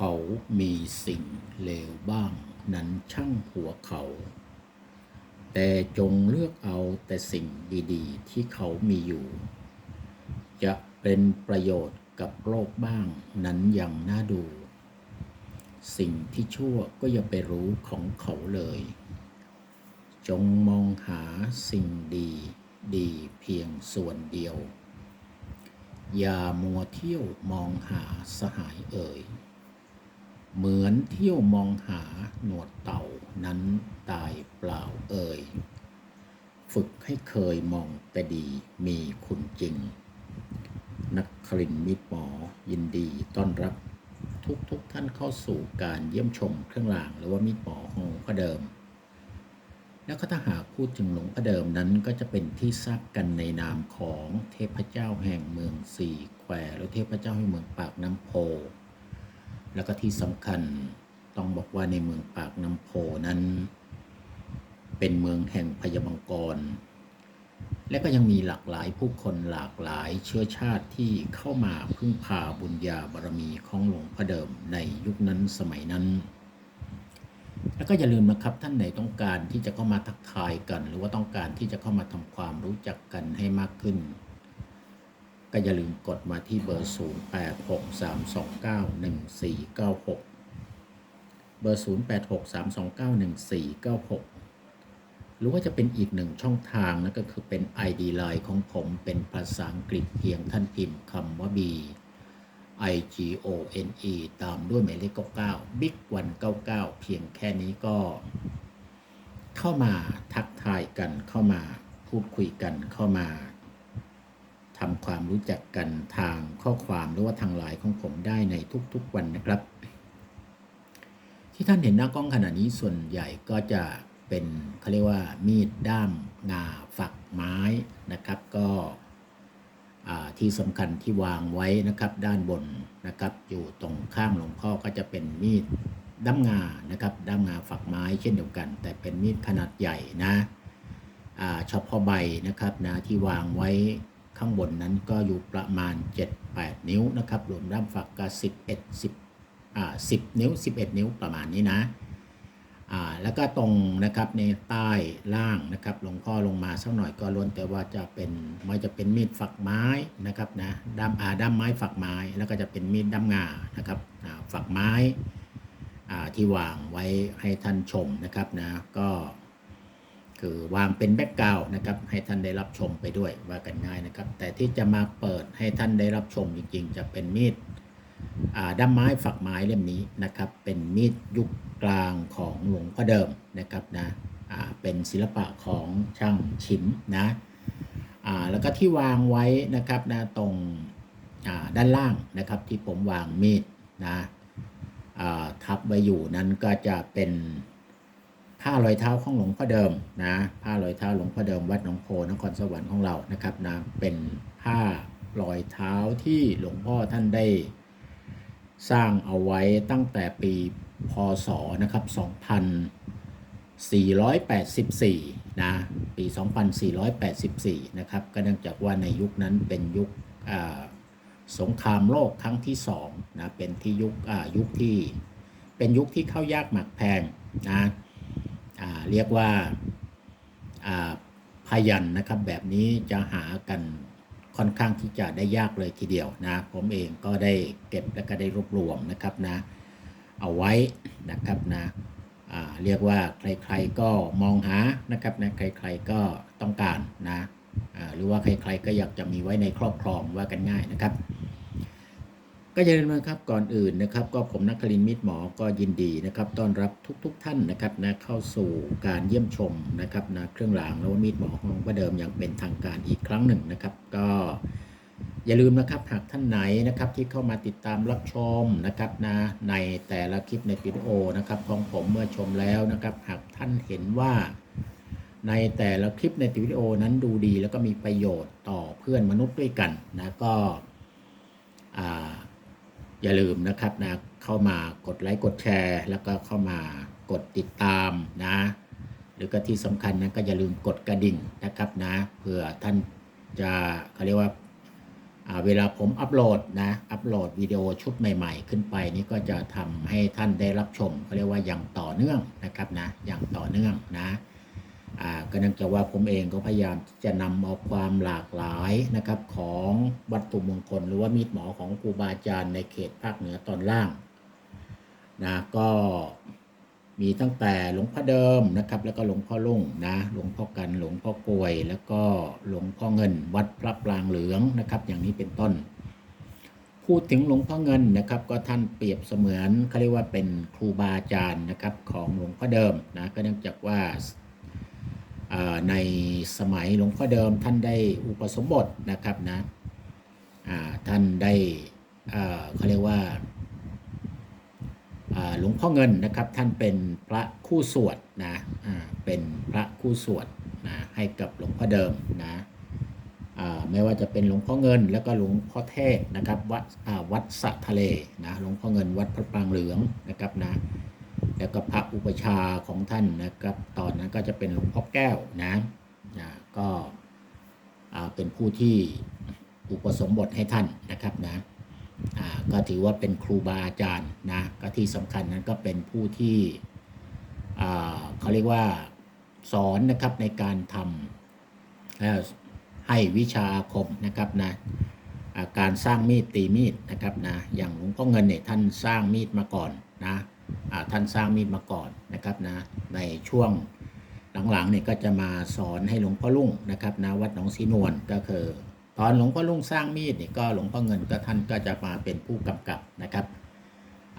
เขามีสิ่งเลวบ้างนั้นช่างหัวเขา แต่จงเลือกเอาแต่สิ่งดีๆ ที่เขามีอยู่ จะเป็นประโยชน์กับโลกบ้างนั้นยังน่าดู สิ่งที่ชั่วก็อย่าไปรู้ของเขาเลย จงมองหาสิ่งดีดีเพียงส่วนเดียว อย่ามัวเที่ยวมองหาสหายเอ่ย เหมือนเที่ยวมองหาหนวดเต่านั้นตายเปล่าเอ่ย ฝึกให้เคยมองแต่ดีมีคุณจริง นักครินมิตรหมอยินดีต้อนรับทุกทุกท่านเข้าสู่การเยี่ยมชมเครื่องรางหรือว่ามิตรหมอของหลวงพ่อเดิม แล้วก็ถ้าหากพูดถึงหลวงพ่อเดิมนั้นก็จะเป็นที่ทราบกันในนามของเทพเจ้าแห่งเมืองสี่แควหรือเทพเจ้าแห่งเมืองปากน้ำโพ แล้วก็ที่สำคัญต้องบอกว่าในเมืองปากน้ำโพนั้น เป็นเมืองแห่งพญามังกร และก็ยังมีหลากหลายผู้คนหลากหลายเชื้อชาติที่เข้ามาพึ่งพาบุญญาบารมีของหลวงพ่อเดิมในยุคนั้นสมัยนั้น แล้วก็อย่าลืมนะครับท่านไหนต้องการที่จะเข้ามาทักทายกัน หรือว่าต้องการที่จะเข้ามาทำความรู้จักกันให้มากขึ้น ก็อย่าลืมกดมาที่เบอร์ 0863291496 เบอร์ 0863291496 หรือว่าจะเป็นอีกหนึ่งช่องทางนั่นก็คือเป็น ID Line ของผมเป็นภาษาอังกฤษเพียงท่านพิมพ์คำว่า B I G O N E ตามด้วยหมายเลข99 Big 199 เพียงแค่นี้ก็ เข้ามาทักทายกันเข้ามาพูดคุยกันเข้ามา ทำความรู้จักกันทางข้อความหรือว่าทางไลน์ของผมได้ในทุกๆวันนะครับ ที่ท่านเห็นหน้ากล้องขณะนี้ส่วนใหญ่ก็จะเป็นเขาเรียกว่ามีดด้ามงาฝักไม้นะครับ ก็ที่สำคัญที่วางไว้นะครับด้านบนนะครับ อยู่ตรงข้างหลวงพ่อก็จะเป็นมีดด้ามงานะครับด้ามงาฝักไม้เช่นเดียวกัน แต่เป็นมีดขนาดใหญ่นะเฉพาะใบนะครับนะที่วางไว้ ข้างบนนั้นก็อยู่ประมาณ 7-8 นิ้วนะครับ รวมด้ามฝักก็11 10อ่า10 นิ้ว 11 นิ้วประมาณนี้นะอ่าแล้วก็ตรงนะครับในใต้ล่างนะครับลงพ่อลงมาสักหน่อยก็ล้วนแต่ว่าจะเป็นไม่จะเป็นมีดฝักไม้นะครับนะด้ามอ่าด้ามไม้ฝักไม้ แล้วก็จะเป็นมีดด้ามงานะครับอ่าฝักไม้อ่าที่วางไว้ให้ท่านชมนะครับนะก็ คือวางเป็นแบ็กกราวด์นะครับให้ท่านได้รับชมไปด้วยว่ากันง่ายนะครับ แต่ที่จะมาเปิดให้ท่านได้รับชมจริงๆ จะเป็นมีดด้ามไม้ฝักไม้เล่มนี้นะครับ เป็นมีดยุคกลางของหลวงพ่อเดิมนะครับนะเป็นศิลปะของช่างฉิมนะแล้วก็ที่วางไว้นะครับนะตรงด้านล่างนะครับที่ผมวางมีดนะทับไว้อยู่นั้นก็จะเป็น ผ้ารอยเท้าของหลวงพ่อเดิมนะผ้ารอยเท้าหลวงพ่อเดิมวัดหนองโพนครสวรรค์ของเรานะครับนะเป็นผ้ารอยเท้าที่หลวงพ่อท่านได้สร้างเอาไว้ตั้งแต่ปีพศนะครับ2484นะปี 2484นะครับก็เนื่องจากว่าในยุคนั้นเป็นยุคสงครามโลกครั้งที่สองนะเป็นที่ยุคยุคที่เป็นยุคที่เข้ายากหมักแพงนะ เรียกว่าพยันนะครับแบบนี้จะหากันค่อนข้างที่จะได้ยากเลยทีเดียวนะ ผมเองก็ได้เก็บและก็ได้รวบรวมนะครับนะ เอาไว้นะครับนะเรียกว่าใครๆก็มองหานะครับนะใครๆก็ต้องการนะหรือว่าใครๆก็อยากจะมีไว้ในครอบครองว่ากันง่ายนะครับ ก็อย่าลืมนะครับก่อนอื่นนะครับ ก็ผมนักคลินมิตรหมอก็ยินดีนะครับต้อนรับทุกๆทท่านนะครับนะเข้าสู่การเยี่ยมชมนะครับนะเครื่องรางแล้วว่ามีดหมอของหลวงพ่อเดิมอย่างเป็นทางการอีกครั้งหนึ่งนะครับ ก็อย่าลืมนะครับหากท่านไหนนะครับที่เข้ามาติดตามรับชมนะครับนะในแต่ละคลิปในวิดีโอนะครับของผมเมื่อชมแล้วนะครับ หากท่านเห็นว่าในแต่ละคลิปในวิดีโอนั้นดูดีแล้วก็มีประโยชน์ต่อเพื่อนมนุษย์ด้วยกันนะก็อ่า อย่าลืมนะครับนะเข้ามากดไลค์กดแชร์ แล้วก็เข้ามากดติดตามนะ หรือก็ที่สำคัญนะก็อย่าลืมกดกระดิ่งนะครับนะเผื่อท่านจะเขาเรียกว่าอ่าเวลาผมอัปโหลดนะอัปโหลดวิดีโอชุดใหม่ ๆ ขึ้นไปนี่ก็จะทำให้ท่านได้รับชมเขาเรียกว่าอย่างต่อเนื่องนะครับนะอย่างต่อเนื่องนะ ก็นื่องจากว่าผมเองก็พยายามที่จะนำเอาความหลากหลายนะครับของวัตถุมงคล หรือว่ามีดหมอของครูบาอาจารย์ในเขตภาคเหนือตอนล่างนะก็มีตั้งแต่หลวงพ่อเดิมนะครับ แล้วก็หลวงพ่อลุ่งนะหลวงพ่อกันหลวงพ่อกวย แล้วก็หลวงพ่อเงิน วัดพระปรางเหลืองนะครับ อย่างนี้เป็นต้น พูดถึงหลวงพ่อเงินนะครับ ก็ท่านเปรียบเสมือนเขาเรียกว่าเป็นครูบาอาจารย์นะครับของหลวงพ่อเดิมนะก็เนื่องจากว่า ในสมัยหลวงพ่อเดิมท่านได้อุปสมบทนะครับนะท่านได้เขาเรียกว่าหลวงพ่อเงินนะครับท่านเป็นพระคู่สวดนะเป็นพระคู่สวดนะให้กับหลวงพ่อเดิมนะไม่ว่าจะเป็นหลวงพ่อเงิน แล้วก็หลวงพ่อเทศนะครับวัดวัดสะทะเลนะหลวงพ่อเงินวัดพระปรางเหลืองนะครับนะ แล้วก็พระอุปชาของท่านนะครับ ตอนนั้นก็จะเป็นหลวงพ่อแก้วนะนะก็เป็นผู้ที่อุปสมบทให้ท่านนะครับนะก็ถือว่าเป็นครูบาอาจารย์นะก็ที่สำคัญนั้นก็เป็นผู้ที่เขาเรียกว่าสอนนะครับในการทำให้วิชาอาคมนะครับนะการสร้างมีดตีมีดนะครับนะอย่างหลวงพ่อเงินเนี่ยท่านสร้างมีดมาก่อนนะ ท่านสร้างมีดมาก่อนนะครับนะในช่วงหลังๆเนี่ยก็จะมาสอนให้หลวงพ่อลุ่งนะครับนะวัดหนองสีนวลก็คือ ตอนหลวงพ่อลุงสร้างมีดเนี่ยก็หลวงพ่อเงินก็ท่านก็จะมาเป็นผู้กำกับนะครับ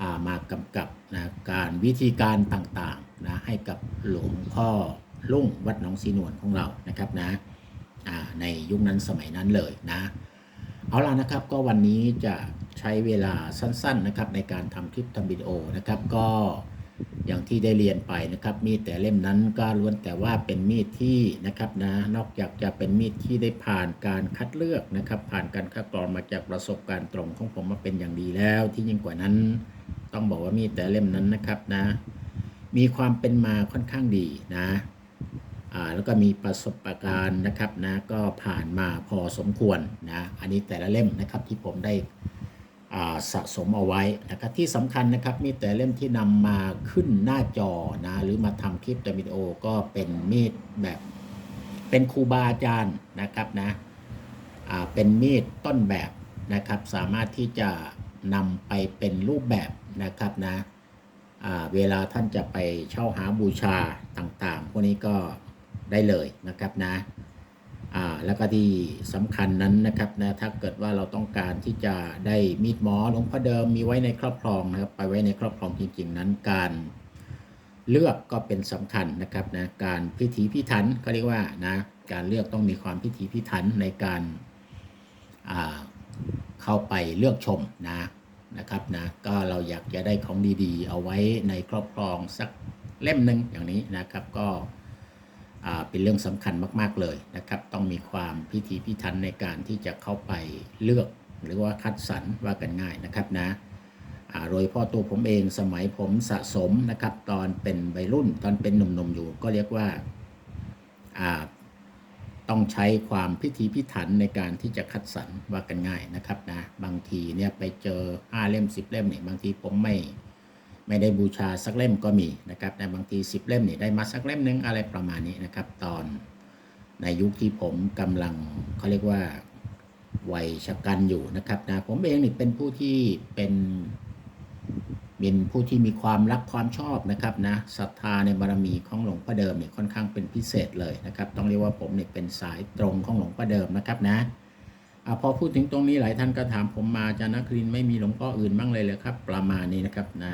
ามากำกับนะการวิธีการต่างๆนะให้กับหลวงพ่อลุงวัดหนองสีนวลของเรานะครับนะในยุคนั้นสมัยนั้นเลยนะ เอาล่ะนะครับก็วันนี้จะ ใช้เวลาสั้นๆนะครับในการทำคลิปทำวิดีโอนะครับก็อย่างที่ได้เรียนไปนะครับ มีดแต่เล่มนั้นก็ล้วนแต่ว่าเป็นมีดที่นะครับนะนอกจากจะเป็นมีดที่ได้ผ่านการคัดเลือกนะครับ ผ่านการคัดกรองมาจากประสบการณ์ตรงของผมมาเป็นอย่างดีแล้ว ที่ยิ่งกว่านั้น ต้องบอกว่ามีดแต่เล่มนั้นนะครับนะ มีความเป็นมาค่อนข้างดีนะอ่าแล้วก็มีประสบการณ์นะครับนะก็ผ่านมาพอสมควรนะอันนี้แต่ละเล่มนะครับที่ผมได้ สะสมเอาไว้นะครับที่สำคัญนะครับมีดแต่เล่มที่นำมาขึ้นหน้าจอนะหรือมาทำคลิปแต่วิดีโอก็เป็นมีดแบบ เป็นครูบาอาจารย์นะครับนะเป็นมีดต้นแบบนะครับสามารถที่จะนำไปเป็นรูปแบบนะครับนะเวลาท่านจะไปเช่าหาบูชาต่างๆ พวกนี้ก็ได้เลยนะครับนะ แล้วก็ที่สำคัญนั้นนะครับนะถ้าเกิดว่าเราต้องการที่จะได้มีดหมอหลวงพ่อเดิมมีไว้ในครอบครองนะครับ ไปไว้ในครอบครองจริง ๆ นั้นการเลือกก็เป็นสำคัญนะครับนะการพิถีพิถันก็เรียกว่านะการเลือกต้องมีความพิถีพิถันในการาเข้าไปเลือกชมนะนะครับนะก็เราอยากจะได้ของดีๆ เอาไว้ในครอบครองสักเล่มหนึ่งอย่างนี้นะครับก็ เป็นเรื่องสำคัญมาก ๆเลยนะครับ ต้องมีความพิถีพิถันในการที่จะเข้าไปเลือกหรือว่าคัดสรรว่ากันง่ายนะครับนะโดยพ่อตัวผมเองสมัยผมสะสมนะครับ ตอนเป็นวัยรุ่นตอนเป็นหนุ่มๆอยู่ ก็เรียกว่าอ่าต้องใช้ความพิถีพิถันในการที่จะคัดสรรว่ากันง่ายนะครับนะบางทีเนี่ยไปเจอ5เล่ม 10 เล่มเนี่ยบางทีผมไม่ ไม่ได้บูชาสักเล่มก็มีนะครับแต่บางที 10 เล่มนี่ได้มาสักเล่มหนึงอะไรประมาณนี้นะครับ ตอนในยุคที่ผมกำลังเขาเรียกว่าวัยชะกันอยู่นะครับนะผมเองนี่เป็นผู้ที่เป็นเป็นผู้ที่มีความรักความชอบนะครับนะศรัทธาในบารมีของหลวงพ่อเดิมเนี่ยค่อนข้างเป็นพิเศษเลยนะครับ ต้องเรียกว่าผมเนี่ยเป็นสายตรงของหลวงพ่อเดิมนะครับนะอพอพูดถึงตรงนี้หลายท่านก็ถามผมมาอาจารย์ครินไม่มีหลวงพ่ออื่นบ้างเลยเลยครับ ประมาณนี้นะครับนะ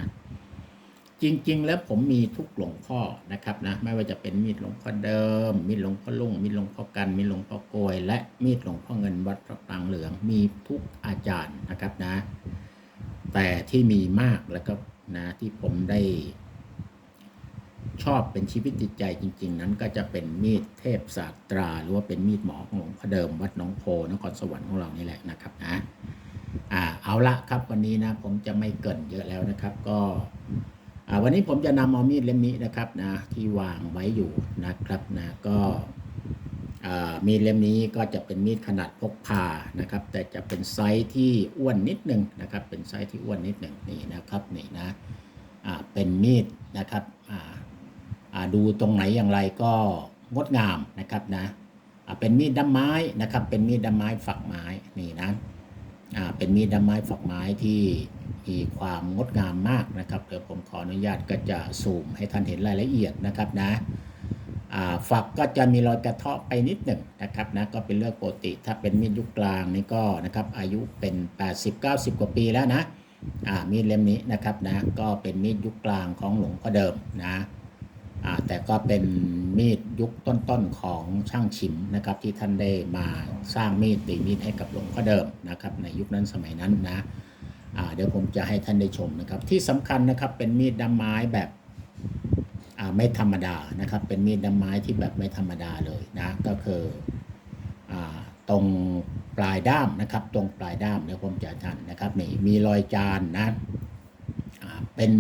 จริง ๆ แล้วผมมีทุกหลวงพ่อนะครับนะไม่ว่าจะเป็นมีดหลวงพ่อเดิม มีดหลวงพ่อลุงมีดหลวงพ่อกัน มีดหลวงพ่อโกย และมีดหลวงพ่อเงินวัดพระปางเหลือง มีทุกอาจารย์นะครับนะ แต่ที่มีมากแล้วก็นะที่ผมได้ ชอบเป็นชีวิตจิตใจจริง ๆ นั้นก็จะเป็นมีดเทพศาสตรา หรือว่าเป็นมีดหมอของหลวงพ่อเดิมวัดหนองโพนครสวรรค์ของเรานี่แหละนะครับนะอ่าเอาละครับวันนี้นะผมจะไม่เกินเยอะแล้วนะครับ ก็ วันนี้ผมจะนำเอามีดเล่มนี้นะครับนะที่วางไว้อยู่นะครับนะก็มีดเล่มนี้ก็จะเป็นมีดขนาดพกพานะครับ แต่จะเป็นไซส์ที่อ้วนนิดหนึ่งนะครับ เป็นไซส์ที่อ้วนนิดหนึ่งนี่นะครับนี่นะเป็นมีดนะครับดูตรงไหนอย่างไรก็งดงามนะครับนะเป็นมีดด้ามไม้นะครับ เป็นมีดด้ามไม้ฝักไม้นี่นะเป็นมีดด้ามไม้ฝักไม้ที่ มีความงดงามมากนะครับเดี๋ยวผมขออนุญาตก็จะซูมให้ท่านเห็นรายละเอียดนะครับนะฝักก็จะมีรอยกระเทาะไปนิดหนึ่งนะครับนะก็เป็นเรื่องปกติ ถ้าเป็นมีดยุคกลางนี่ก็นะครับอายุเป็น 80-90 กว่าปีแล้วนะมีดเล่มนี้นะครับนะก็เป็นมีดยุคกลางของหลวงพ่อเดิมนะแต่ก็เป็นมีดยุคต้นๆของช่างฉิมนะครับที่ท่านได้มาสร้างมีดตีมีดให้กับหลวงพ่อเดิมนะครับในยุคนั้นสมัยนั้นนะ เดี๋ยวผมจะให้ท่านได้ชมนะครับ ที่สำคัญนะครับเป็นมีดด้ามไม้แบบไม่ธรรมดานะครับ เป็นมีดด้ามไม้ที่แบบไม่ธรรมดาเลยนะก็คืออตรงปลายด้ามนะครับ ตรงปลายด้ามเดี๋ยวผมจะทันนะครับนี่มีรอยจานนะเป็น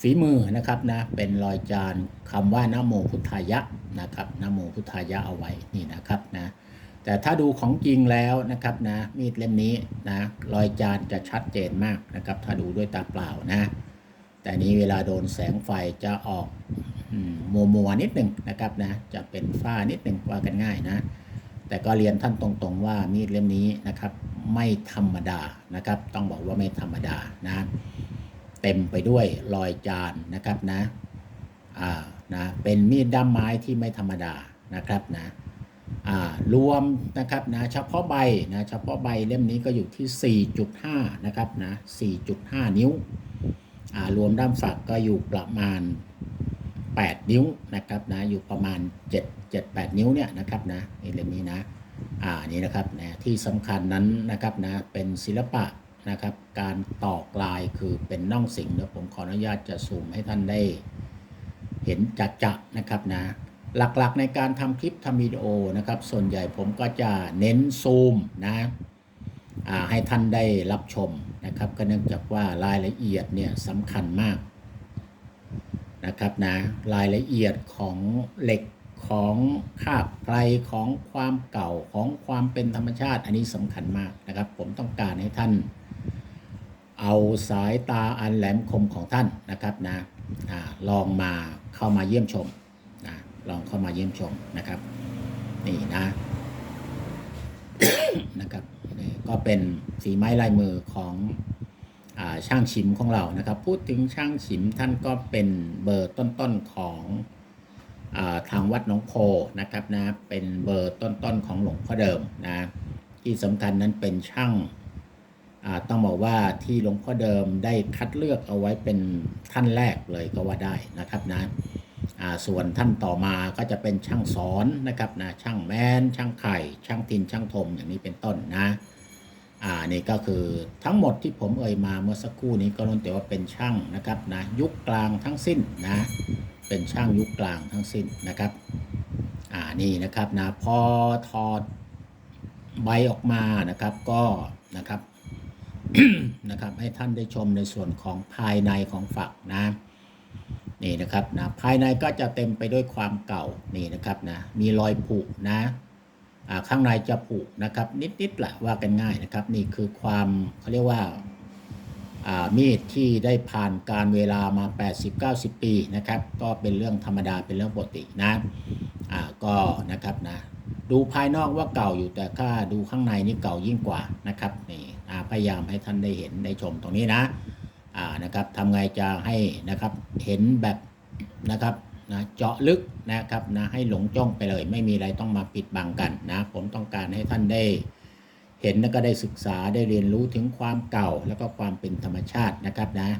ฝีมือนะครับนะเป็นรอยจานคำว่านโมพุทธายะนะครับนโมพุทธายะเอาไว้นี่นะครับนะ แต่ถ้าดูของจริงแล้วนะครับนะมีดเล่มนี้นะรอยจานจะชัดเจนมากนะครับ ถ้าดูด้วยตาเปล่านะ แต่นี้เวลาโดนแสงไฟจะออกมัวมัวนิดหนึ่งนะครับนะจะเป็นฝ้านิดหนึ่งว่ากันง่ายนะ แต่ก็เรียนท่านตรงๆว่ามีดเล่มนี้นะครับ ไม่ธรรมดานะครับ ต้องบอกว่าไม่ธรรมดานะ เต็มไปด้วยรอยจานนะครับนะอ่านะเป็นมีดด้ามไม้ที่ไม่ธรรมดานะครับนะ รวมนะครับนะเฉพาะใบนะเฉพาะใบเล่มนี้ก็อยู่ที่ 4.5 นะครับนะ 4.5 นิ้วรวมด้ามฝักก็อยู่ประมาณ 8 นิ้วนะครับนะอยู่ประมาณ 7 7 8 นิ้วเนี่ยนะครับนะนี่เล่มนี้นะอ่านี่นะครับนะที่สำคัญนั้นนะครับนะเป็นศิลปะนะครับ การต่อกลายคือเป็นน่องสิงเดี๋ยวผมขออนุญาตจะซูมให้ท่านได้ เห็นจัดจะนะครับนะ หลักๆในการทำคลิปทำวิดีโอนะครับ ส่วนใหญ่ผมก็จะเน้นซูมนะให้ท่านได้รับชมนะครับก็เนื่องจากว่ารายละเอียดเนี่ยสำคัญมากนะครับนะรายละเอียดของเหล็กของคาบไพรของความเก่าของความเป็นธรรมชาติ อันนี้สำคัญมากนะครับ ผมต้องการให้ท่าน เอาสายตาอันแหลมคมของท่านนะครับนะอาลองมาเข้ามาเยี่ยมชม ลองเข้ามาเยี่ยมชมนะครับ นี่นะนะครับก็เป็นฝีไม้ลายมือของอช่างชิมของเรานะครับ พูดถึงช่างชิมท่านก็เป็นเบอร์ต้นๆของอทางวัดหนองโพนะครับนะเป็นเบอร์ต้นๆของหลวงพ่อเดิมนะที่สำคัญนั้นเป็นช่างต้องบอกว่าที่หลวงพ่อเดิมได้คัดเลือกเอาไว้เป็นท่านแรกเลยก็ว่าได้นะครับนะ ส่วนท่านต่อมาก็จะเป็นช่างสอนนะครับนะช่างแมนช่างไข่ ช่างทินช่างทมอย่างนี้เป็นต้นนะอ่านี่ก็คือทั้งหมดที่ผมเอ่ยมาเมื่อสักครู่นี้ก็ล้วนแต่ว่าเป็นช่างนะครับนะยุคกลางทั้งสิ้นนะเป็นช่างยุคกลางทั้งสิ้นนะครับอ่านี่นะครับนะพอถอดใบออกมานะครับก็นะครับนะครับให้ท่านได้ชมในส่วนของภายในของฝักนะ นี่นะครับนะภายในก็จะเต็มไปด้วยความเก่านี่นะครับนะมีรอยผุนะข้างในจะผุนะครับ นิดๆแหละว่ากันง่ายนะครับ นี่คือความเขาเรียกว่าามีดที่ได้ผ่านการเวลามา 80-90 ปีนะครับ ก็เป็นเรื่องธรรมดาเป็นเรื่องปกตินะก็นะครับนะดูภายนอกว่าเก่าอยู่แต่ถ้าดูข้างในนี่เก่ายิ่งกว่านะครับนี่พยายามให้ท่านได้เห็นได้ชมตรงนี้นะ อ่านะครับทำไงจะให้นะครับเห็นแบบนะครับนะเจาะลึกนะครับนะให้หลงจ้องไปเลย ไม่มีอะไรต้องมาปิดบังกันนะผมต้องการให้ท่านได้เห็นแล้วก็ได้ศึกษาได้เรียนรู้ถึงความเก่าแล้วก็ความเป็นธรรมชาตินะครับนะ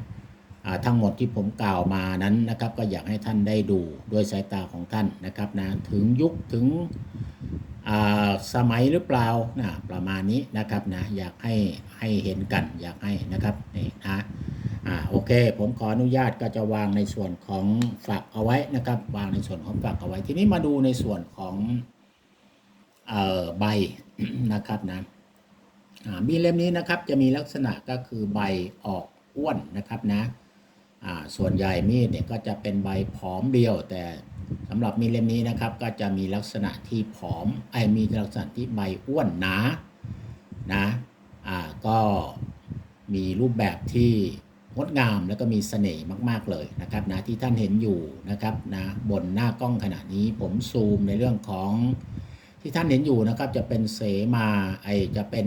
ทั้งหมดที่ผมกล่าวมานั้นนะครับ ก็อยากให้ท่านได้ดูด้วยสายตาของท่านนะครับนะถึงยุคถึงสมัยหรือเปล่านะประมาณนี้นะครับนะอยากให้ให้เห็นกันอยากให้นะครับนี่นะ อ่าโอเค ผมขออนุญาตก็จะวางในส่วนของฝักเอาไว้นะครับ วางในส่วนของฝักเอาไว้ ทีนี้มาดูในส่วนของเอ่อใบนะครับนะอ่ามีเล่มนี้นะครับจะมีลักษณะก็คือใบออกอ้วนนะครับนะอ่าส่วนใหญ่มีดเนี่ยก็จะเป็นใบผอมเดียว แต่สำหรับมีดเล่มนี้นะครับ ก็จะมีลักษณะที่ผอมไอ้มีลักษณะที่ใบอ้วนหนานะอ่าก็มีรูปแบบที่ งดงามแล้วก็มีเสน่ห์มาก ๆ เลยนะครับนะที่ท่านเห็นอยู่นะครับนะบนหน้ากล้องขณะนี้ผมซูมในเรื่องของที่ท่านเห็นอยู่นะครับจะเป็นเสมาไอจะเป็น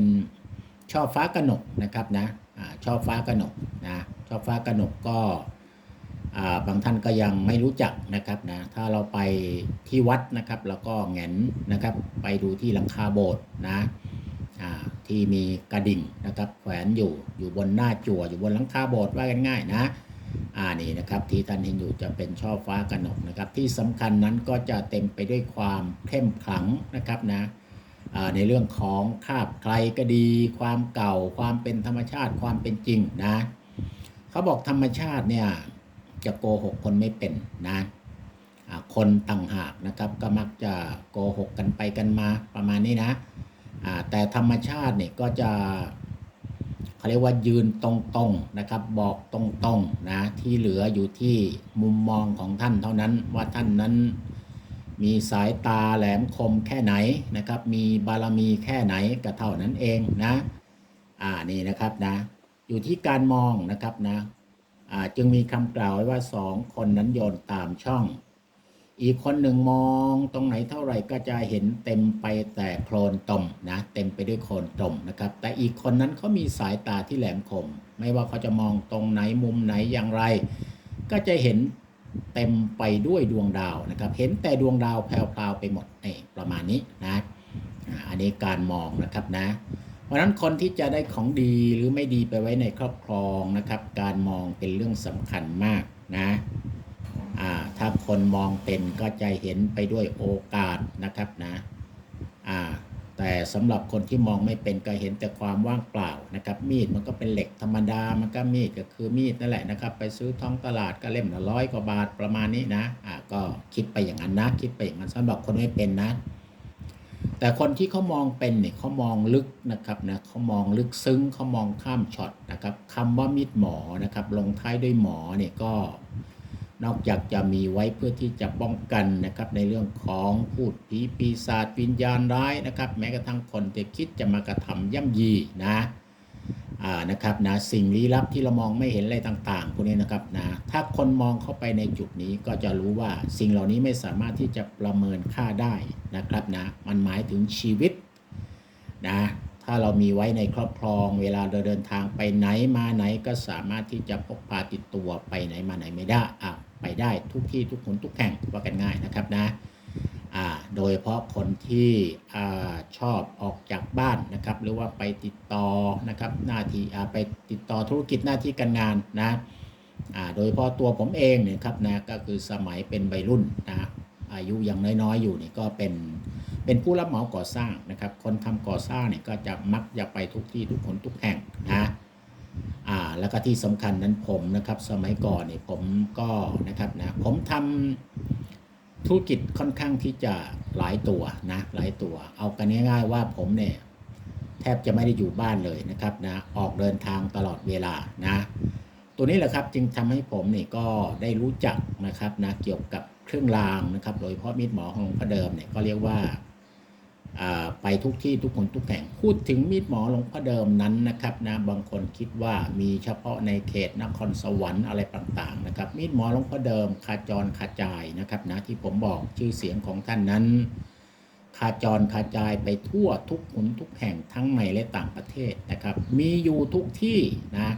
ช่อฟ้ากระหนกนะครับนะอ่าช่อฟ้ากระหนกนะช่อฟ้ากระหนกก็อ่าบางท่านก็ยังไม่รู้จักนะครับนะถ้าเราไปที่วัดนะครับแล้วก็แงนนะครับไปดูที่หลังคาโบสถ์นะ ที่มีกระดิ่งนะครับ แขวนอยู่อยู่บนหน้าจั่วอยู่บนหลังคาโบสถ์ว่ากันง่ายนะอ่านี่นะครับที่ท่านเห็นอยู่จะเป็นช่อฟ้ากระหนกนะครับ ที่สำคัญนั้นก็จะเต็มไปด้วยความเข้มขลังนะครับนะในเรื่องของคาบไกลก็ดี ความเก่าความเป็นธรรมชาติความเป็นจริงนะเขาบอกธรรมชาติเนี่ยจะโกหกคนไม่เป็นนะคนต่างหากนะครับก็มักจะโกหกกันไปกันมาประมาณนี้นะ แต่ธรรมชาติเนี่ยก็จะเขาเรียกว่ายืนตรงๆนะครับบอกตรงๆนะที่เหลืออยู่ที่มุมมองของท่านเท่านั้นว่าท่านนั้นมีสายตาแหลมคมแค่ไหนนะครับ มีบารมีแค่ไหนก็เท่านั้นเองนะอ่านี่นะครับนะอยู่ที่การมองนะครับนะอ่าจึงมีคำกล่าวไว้ว่าสองคนนั้นโยนตามช่อง อีกคนหนึ่งมองตรงไหนเท่าไหร่ก็จะเห็นเต็มไปแต่โคลนตมนะเต็มไปด้วยโคลนตมนะครับ แต่อีกคนนั้นเขามีสายตาที่แหลมคม ไม่ว่าเขาจะมองตรงไหนมุมไหนอย่างไร ก็จะเห็นเต็มไปด้วยดวงดาวนะครับ เห็นแต่ดวงดาวแพรวๆไปหมดนี่ประมาณนี้นะอันนี้การมองนะครับนะ เพราะนั้นคนที่จะได้ของดีหรือไม่ดีไปไว้ในครอบครองนะครับ การมองเป็นเรื่องสำคัญมากนะ ถ้าคนมองเป็นก็จะเห็นไปด้วยโอกาสนะครับนะแต่สำหรับคนที่มองไม่เป็นก็เห็นแต่ความว่างเปล่านะครับ มีดมันก็เป็นเหล็กธรรมดา มันก็มีดก็คือมีดนั่นแหละนะครับ ไปซื้อท้องตลาดก็เล่มละร้อยกว่าบาทประมาณนี้นะอ่าก็คิดไปอย่างนั้นนะ คิดไปอย่างนั้นสำหรับคนไม่เป็นนะ แต่คนที่เขามองเป็นเนี่ยเขามองลึกนะครับนะเขามองลึกซึ้งเขามองข้ามช็อตนะครับคำว่ามิดหมอนะครับ ลงท้ายด้วยหมอเนี่ยก็ นอกจากจะมีไว้เพื่อที่จะป้องกันนะครับในเรื่องของพูดผีปีศาจวิญญาณร้ายนะครับ แม้กระทั่งคนที่คิดจะมากระทำย่ำยีนะอ่านะครับนะสิ่งลี้ลับที่เรามองไม่เห็นอะไรต่างๆพวกนี้นะครับนะถ้าคนมองเข้าไปในจุดนี้ก็จะรู้ว่าสิ่งเหล่านี้ไม่สามารถที่จะประเมินค่าได้นะครับนะมันหมายถึงชีวิตนะถ้าเรามีไว้ในครอบครองเวลาเราเดินทางไปไหนมาไหนก็สามารถที่จะพกพาติดตัวไปไหนมาไหนไม่ได้อะ ไปได้ทุกที่ทุกคนทุกแห่งว่ากันง่ายนะครับนะโดยเฉพาะคนที่อชอบออกจากบ้านนะครับ หรือว่าไปติดต่อนะครับหน้าที่ไปติดต่อธุรกิจหน้าที่การงานนะโดยเฉพาะตัวผมเองเนี่ยครับนะก็คือสมัยเป็นวัยรุ่นนะอายุยังน้อยๆอยู่นี่ก็เป็นเป็นผู้รับเหมาก่อสร้างนะครับ คนทำก่อสร้างเนี่ยก็จะมักจะไปทุกที่ทุกคนทุกแห่งนะ อ่าแล้วก็ที่สำคัญนั้นผมนะครับสมัยก่อนเนี่ยผมก็นะครับนะผมทำธุรกิจค่อนข้างที่จะหลายตัวนะหลายตัว เอากันง่ายๆว่าผมเนี่ยแทบจะไม่ได้อยู่บ้านเลยนะครับนะออกเดินทางตลอดเวลานะตัวนี้แหละครับจึงทำให้ผมเนี่ยก็ได้รู้จักนะครับนะเกี่ยวกับเครื่องรางนะครับ โดยเฉพาะมีดหมอของพ่อเดิมเนี่ยก็เรียกว่า ไปทุกที่ทุกคนทุกแห่งพูดถึงมีดหมอหลวงพ่อเดิมนั้นนะครับนะบางคนคิดว่ามีเฉพาะในเขตนครสวรรค์อะไรต่างๆนะครับ มีดหมอหลวงพ่อเดิมขจรขจายนะครับนะที่ผมบอกชื่อเสียงของท่านนั้นขจรขจายไปทั่วทุกหุนทุกแห่งทั้งในและต่างประเทศนะครับ มีอยู่ทุกที่นะ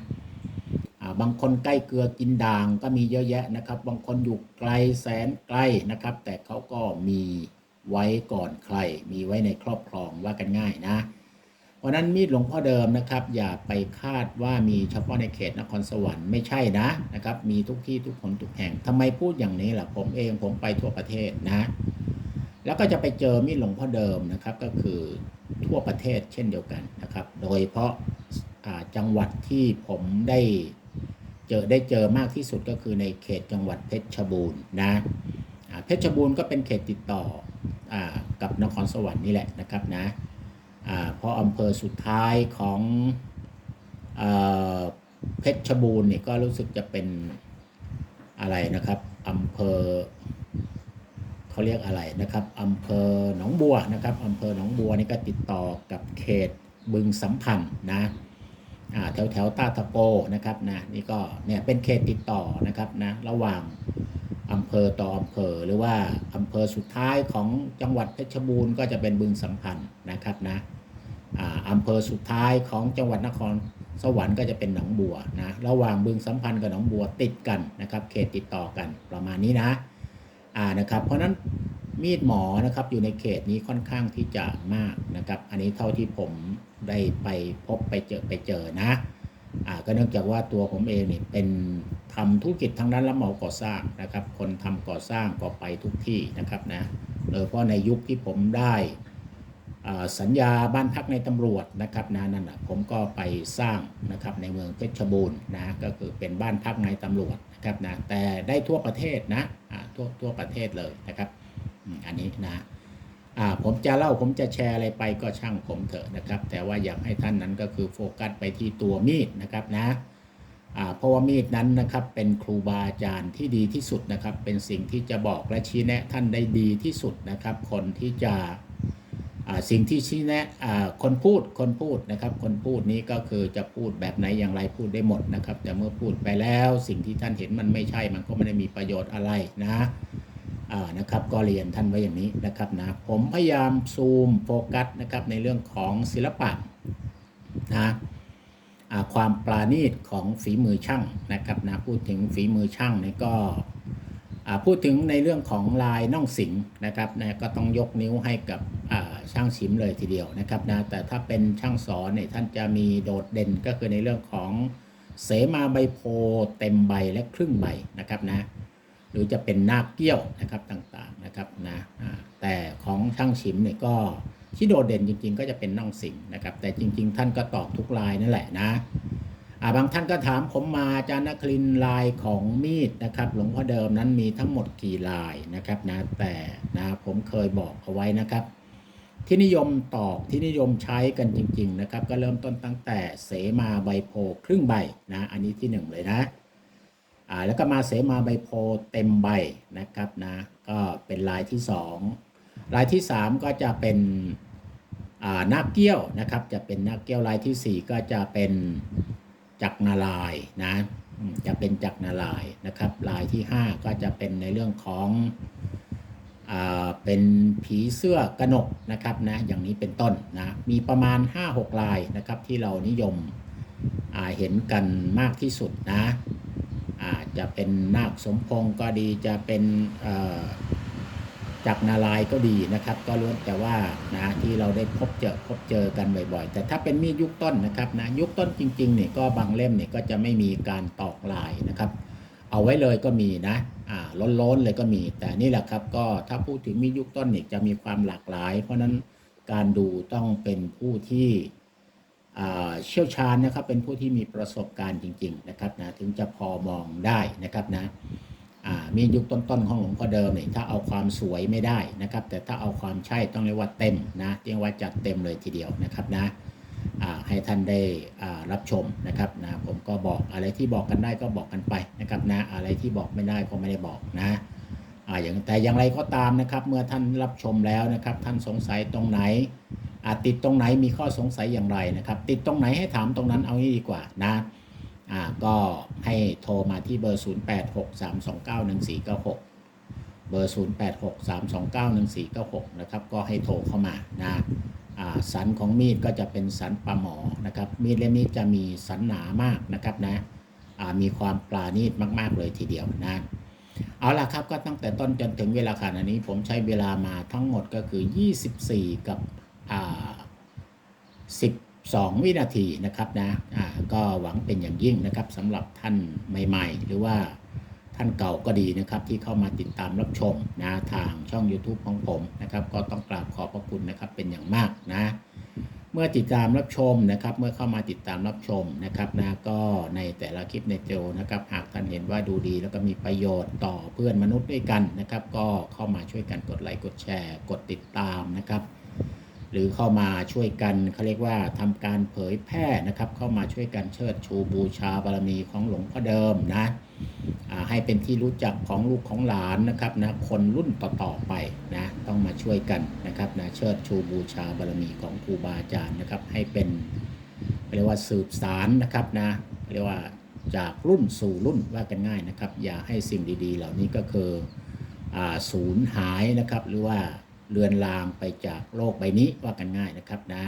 บางคนใกล้เกลือกินด่างก็มีเยอะแยะนะครับ บางคนอยู่ไกลแสนไกลนะครับ แต่เขาก็มี ไว้ก่อนใคร มีไว้ในครอบครองว่ากันง่ายนะเพราะนั้นมีดหลวงพ่อเดิมนะครับ อย่าไปคาดว่ามีเฉพาะในเขตนครสวรรค์ไม่ใช่นะนะครับ มีทุกที่ทุกคนทุกแห่งทำไมพูดอย่างนี้ล่ะผมเองผมไปทั่วประเทศนะ แล้วก็จะไปเจอมีดหลวงพ่อเดิมนะครับก็คือทั่วประเทศเช่นเดียวกันนะครับ โดยเฉพาะาจังหวัดที่ผมได้เจอได้เจอมากที่สุดก็คือในเขตจังหวัดเพชรบูรณ์นะเพชรบูรณ์ก็เป็นเขตติดต่อ กับนครสวรรค์นี่แหละนะครับนะเพราะอำเภอสุดท้ายของเพชรบูรณ์เนี่ยก็รู้สึกจะเป็นอะไรนะครับอำเภอเขาเรียกอะไรนะครับอำเภอหนองบัวนะครับอำเภอหนองบัวนี่ก็ติดต่อกับเขตบึงสัมพันธ์นะแถวแถวตาตะโกนะครับนะนี่ก็เนี่ยเป็นเขตติดต่อนะครับนะระหว่าง อำเภอต่ออำเภอหรือว่าอำเภอสุดท้ายของจังหวัดเพชรบูรณ์ก็จะเป็นบึงสัมพันธ์นะครับนะอำเภอสุดท้ายของจังหวัดนครสวรรค์ก็จะเป็นหนองบัวนะระหว่างบึงสัมพันธ์กับหนองบัวติดกันนะครับเขตติดต่อกันประมาณนี้นะอ่านะครับเพราะฉะนั้นมีดหมอนะครับอยู่ในเขตนี้ค่อนข้างที่จะมากนะครับ อันนี้เท่าที่ผมได้ไปพบไปเจอไปเจอนะ อ่าก็เนื่องจากว่าตัวผมเองเนี่เป็นทำธุรกิจทางด้านรับเหมาก่อสร้างนะครับ คนทำก่อสร้างก็ไปทุกที่นะครับนะโดยเฉพาะในยุคที่ผมได้สัญญาบ้านพักในตำรวจนะครับนะนั่นนะผมก็ไปสร้างนะครับในเมืองเพชรบูรณ์นะก็คือเป็นบ้านพักในตำรวจนะครับนะแต่ได้ทั่วประเทศนะอ่าทั่วทั่วประเทศเลยนะครับอันนี้นะอ่า ผมจะเล่าผมจะแชร์อะไรไปก็ช่างผมเถอะนะครับ แต่ว่าอยากให้ท่านนั้นก็คือโฟกัสไปที่ตัวมีดนะครับนะอ่าเพราะว่ามีดนั้นนะครับเป็นครูบาอาจารย์ที่ดีที่สุดนะครับ เป็นสิ่งที่จะบอกและชี้แนะท่านได้ดีที่สุดนะครับ คนที่จะอ่าสิ่งที่ชี้แนะอ่าคนพูดคนพูดนะครับ คนพูดนี้ก็คือจะพูดแบบไหนอย่างไรพูดได้หมดนะครับ แต่เมื่อพูดไปแล้วสิ่งที่ท่านเห็นมันไม่ใช่มันก็ไม่ได้มีประโยชน์อะไรนะ นะครับก็เรียนท่านไว้อย่างนี้นะครับนะผมพยายามซูมโฟกัสนะครับในเรื่องของศิลปะนะความปราณีตของฝีมือช่างนะครับนะพูดถึงฝีมือช่างนี่ก็พูดถึงในเรื่องของลายน่องสิงนะครับนะก็ต้องยกนิ้วให้กับช่างชิมเลยทีเดียวนะครับนะแต่ถ้าเป็นช่างสอนเนี่ยท่านจะมีโดดเด่นก็คือในเรื่องของเสมาใบโพเต็มใบและครึ่งใบนะครับนะ หรือจะเป็นนาคเกี้ยวนะครับต่างๆนะครับนะแต่ของช่างชิมเนี่ยก็ที่โดดเด่นจริง ๆ ก็จะเป็นน่องสิงนะครับ แต่จริง ๆ ท่านก็ตอบทุกลายนั่นแหละนะาบางท่านก็ถามผมมาอาจารย์นครินลายของมีดนะครับ หลวงพ่อเดิมนั้นมีทั้งหมดกี่ลายนะครับนะแต่นะผมเคยบอกเอาไว้นะครับ ที่นิยมตอกที่นิยมใช้กันจริง ๆ นะครับ ก็เริ่มต้นตั้งแต่เสมาใบโพครึ่งใบนะ อันนี้ที่หนึ่งเลยนะ อ่าแล้วก็มาเสมาใบโพเต็มใบนะครับนะก็เป็นลายที่สองลายที่สามก็จะเป็นอ่านาคเกี้ยวนะครับ จะเป็นนาคเกี้ยวลายที่สี่ก็จะเป็นจักรนาลายนะจะเป็นจักรนาลายนะครับ ลายที่ 5 ก็จะเป็นในเรื่องของอ่าเป็นผีเสื้อกระหนกนะครับนะอย่างนี้เป็นต้นนะมีประมาณ 5-6 ลายนะครับที่เรานิยมอ่าเห็นกันมากที่สุดนะ จะเป็นนาคสมพงษ์ก็ดีจะเป็นจักรนาลายก็ดีนะครับ ก็ล้วนแต่ว่านะที่เราได้พบเจอพบเจอกันบ่อยๆ แต่ถ้าเป็นมีดยุคต้นนะครับนะยุคต้นจริงๆเนี่ยก็บางเล่มเนี่ยก็จะไม่มีการตอกลายนะครับ เอาไว้เลยก็มีนะอ่าล้นๆเลยก็มี แต่นี่แหละครับก็ถ้าพูดถึงมีดยุคต้นเนี่ยจะมีความหลากหลาย เพราะนั้นการดูต้องเป็นผู้ที่ เชี่ยวชาญนะครับเป็นผู้ที่มีประสบการณ์จริง ๆ นะครับนะถึงจะพอมองได้นะครับนะมียุคต้นๆของหลวงพ่อเดิมเนี่ยถ้าเอาความสวยไม่ได้นะครับ แต่ถ้าเอาความใช่ต้องเรียกว่าเต็มนะเรียกว่าจัดเต็มเลยทีเดียวนะครับนะให้ท่านได้รับชมนะครับนะผมก็บอกอะไรที่บอกกันได้ก็บอกกันไปนะครับนะอะไรที่บอกไม่ได้ก็ไม่ได้บอกนะอ่าอย่างแต่อย่างไรก็ตามนะครับ เมื่อท่านรับชมแล้วนะครับ ท่านสงสัยตรงไหน อ่าติดตรงไหนมีข้อสงสัยอย่างไรนะครับ ติดตรงไหนให้ถามตรงนั้นเอางี้ดีกว่านะอ่าก็ให้โทรมาที่เบอร์ 0863291496 เบอร์ 0863291496 นะครับ ก็ให้โทรเข้ามานะอ่าสันของมีดก็จะเป็นสันปลาหมอนะครับ มีดเล่มนี้จะมีสันหนามากนะครับนะอ่ามีความปราณีตมาก ๆ เลยทีเดียวนะเอาล่ะครับก็ตั้งแต่ต้นจนถึงเวลาขณะนี้ผมใช้เวลามาทั้งหมดก็คือ 24 กับอ่า 12 วินาทีนะครับนะอ่าก็หวังเป็นอย่างยิ่งนะครับสำหรับท่านใหม่ ๆ หรือว่าท่านเก่าก็ดีนะครับที่เข้ามาติดตามรับชมนะทางช่อง YouTube ของผมนะครับก็ต้องกราบขอบพระคุณนะครับเป็นอย่างมากนะเมื่อติดตามรับชมนะครับเมื่อเข้ามาติดตามรับชมนะครับนะก็ในแต่ละคลิปในเจลนะครับหากท่านเห็นว่าดูดี แล้วก็มีประโยชน์ต่อเพื่อนมนุษย์ด้วยกันนะครับ ก็เข้ามาช่วยกันกดไลค์กดแชร์ กดติดตามนะครับ หรือเข้ามาช่วยกันเขาเรียกว่าทำการเผยแพร่นะครับ เข้ามาช่วยกันเชิดชูบูชาบารมีของหลวงพ่อเดิมนะให้เป็นที่รู้จักของลูกของหลานนะครับนะคนรุ่นต่อๆไปนะต้องมาช่วยกันนะครับนะเชิดชูบูชาบารมีของครูบาอาจารย์นะครับ ให้เป็นเรียกว่าสืบสารนะครับนะเรียกว่าจากรุ่นสู่รุ่นว่ากันง่ายนะครับ อย่าให้สิ่งดีๆ เหล่านี้ก็คืออสูญหายนะครับหรือว่า เลือนลางไปจากโลกใบนี้ว่ากันง่ายนะครับนะ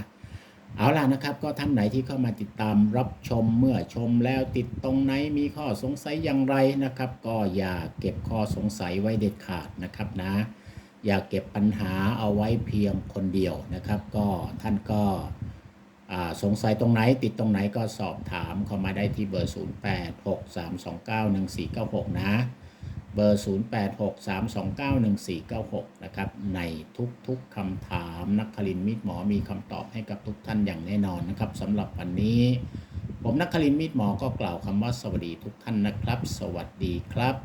เอาล่ะนะครับ ก็ท่านไหนที่เข้ามาติดตามรับชมเมื่อชมแล้วติดตรงไหนมีข้อสงสัยอย่างไรนะครับ ก็อย่าเก็บข้อสงสัยไว้เด็ดขาดนะครับนะ อย่าเก็บปัญหาเอาไว้เพียงคนเดียวนะครับ ก็ท่านก็สงสัยตรงไหนติดตรงไหนก็สอบถามเข้ามาได้ที่เบอร์ 0863291496 นะ เบอร์ 0863291496 นะครับ ในทุกๆคำถามนักคลินมิตรหมอมีคำตอบให้กับทุกท่านอย่างแน่นอนนะครับสำหรับวันนี้ ผมนักคลินมิตรหมอก็กล่าวคำว่าสวัสดีทุกท่านนะครับ สวัสดีครับ